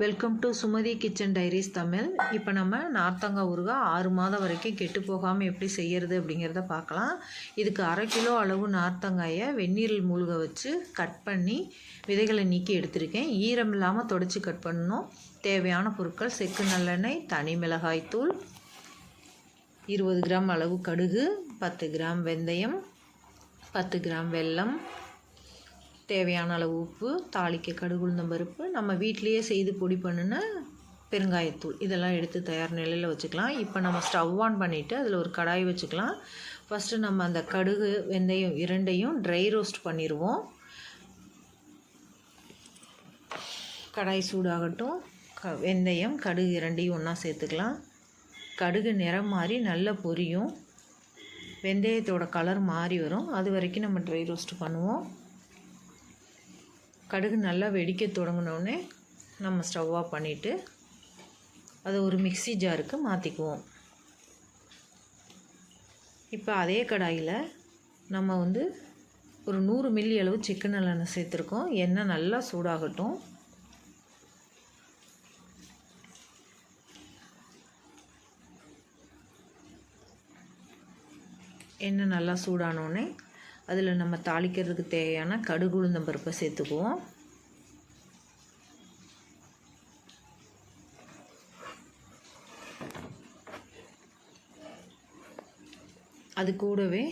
Welcome to Sumathi kitchen diaries Tamil இப்போ நம்ம நார்த்தங்காய் ஊறுகாய் ஆறு மாதம் வரைக்கும் கெட்டு போகாமல் எப்படி செய்கிறது அப்படிங்கிறத பார்க்கலாம். இதுக்கு அரை கிலோ அளவு நார்த்தங்காயை வெந்நீரில் மூழ்க வச்சு கட் பண்ணி விதைகளை நீக்கி எடுத்திருக்கேன். ஈரம் இல்லாமல் தொடச்சி கட் பண்ணணும். தேவையான பொருட்கள் செக்கு நல்லெண்ணெய் தனி மிளகாய் தூள் இருபது கிராம் அளவு கடுகு பத்து கிராம் வெந்தயம் பத்து கிராம் வெல்லம் தேவையான அளவு உப்பு தாளிக்க கடுகு உளுந்தம் பருப்பு நம்ம வீட்லேயே செய்து பொடி பண்ணின பெருங்காயத்தூள். இதெல்லாம் எடுத்து தயார் நிலையில் வச்சுக்கலாம். இப்போ நம்ம ஸ்டவ் ஆன் பண்ணிவிட்டு அதில் ஒரு கடாய் வச்சுக்கலாம். ஃபஸ்ட்டு நம்ம அந்த கடுகு வெந்தயம் இரண்டையும் ட்ரை ரோஸ்ட் பண்ணிடுவோம் கடாய் சூடாகட்டும். க வெந்தயம் கடுகு இரண்டையும் ஒன்றா சேர்த்துக்கலாம். கடுகு நிறம் மாறி நல்லா பொரியும். வெந்தயத்தோட கலர் மாறி வரும். அது வரைக்கும் நம்ம ட்ரை ரோஸ்ட் பண்ணுவோம். கடுகு நல்லா வெடிக்க தொடங்கினோடனே நம்ம ஸ்டவ் ஆஃப் பண்ணிவிட்டு அதை ஒரு மிக்சி ஜாருக்கு மாற்றிக்குவோம். இப்போ அதே கடாயில் நம்ம வந்து ஒரு நூறு மில்லி அளவு சிக்கன் நல்லெண்ணெய் சேர்த்துருக்கோம். எண்ணெய் நல்லா சூடாகட்டும். எண்ணெய் நல்லா சூடானோடனே அதில் நம்ம தாளிக்கிறதுக்கு தேவையான கடுகு உளுந்தம் பருப்பை சேர்த்துக்குவோம். அது கூடவே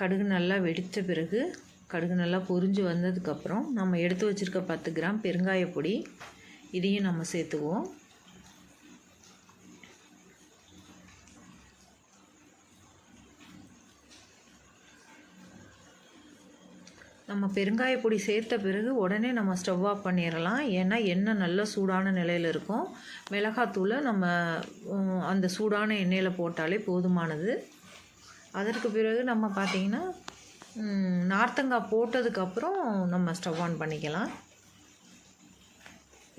கடுகு நல்லா வெடித்த பிறகு கடுகு நல்லா பொரிஞ்சு வந்ததுக்கப்புறம் நம்ம எடுத்து வச்சுருக்க பத்து கிராம் பெருங்காய பொடி இதையும் நம்ம சேர்த்துக்குவோம். நம்ம பெருங்காய பொடி சேர்த்த பிறகு உடனே நம்ம ஸ்டவ் ஆஃப் பண்ணிடலாம் ஏன்னா எண்ணெய் நல்ல சூடான நிலையில் இருக்கும். மிளகாத்தூளை நம்ம அந்த சூடான எண்ணெயில் போட்டாலே போதுமானது. அதற்கு பிறகு நம்ம பார்த்திங்கன்னா நார்த்தங்காய் போட்டதுக்கப்புறம் நம்ம ஸ்டவ் ஆன் பண்ணிக்கலாம்.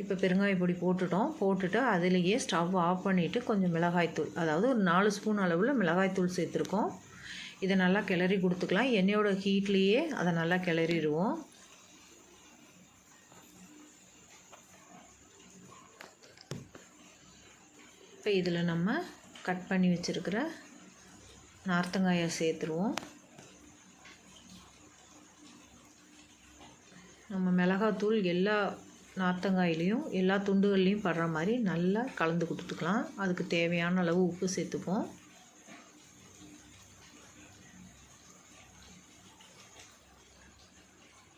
இப்போ பெருங்காய பொடி போட்டுட்டோம். போட்டுட்டு அதிலேயே ஸ்டவ் ஆஃப் பண்ணிவிட்டு கொஞ்சம் மிளகாய்த்தூள் அதாவது ஒரு நாலு ஸ்பூன் அளவில் மிளகாய்த்தூள் சேர்த்துருக்கோம். இதை நல்லா கிளறி கொடுத்துக்கலாம். எண்ணெயோட ஹீட்லேயே அதை நல்லா கிளறிடுவோம். இப்போ இதில் நம்ம கட் பண்ணி வச்சுருக்கிற நார்த்தங்காயை சேர்த்துருவோம். நம்ம மிளகாத்தூள் எல்லா நார்த்தங்காயிலையும் எல்லா துண்டுகள்லேயும் படுற மாதிரி நல்லா கலந்து கொடுத்துக்கலாம். அதுக்கு தேவையான அளவு உப்பு சேர்த்துப்போம்.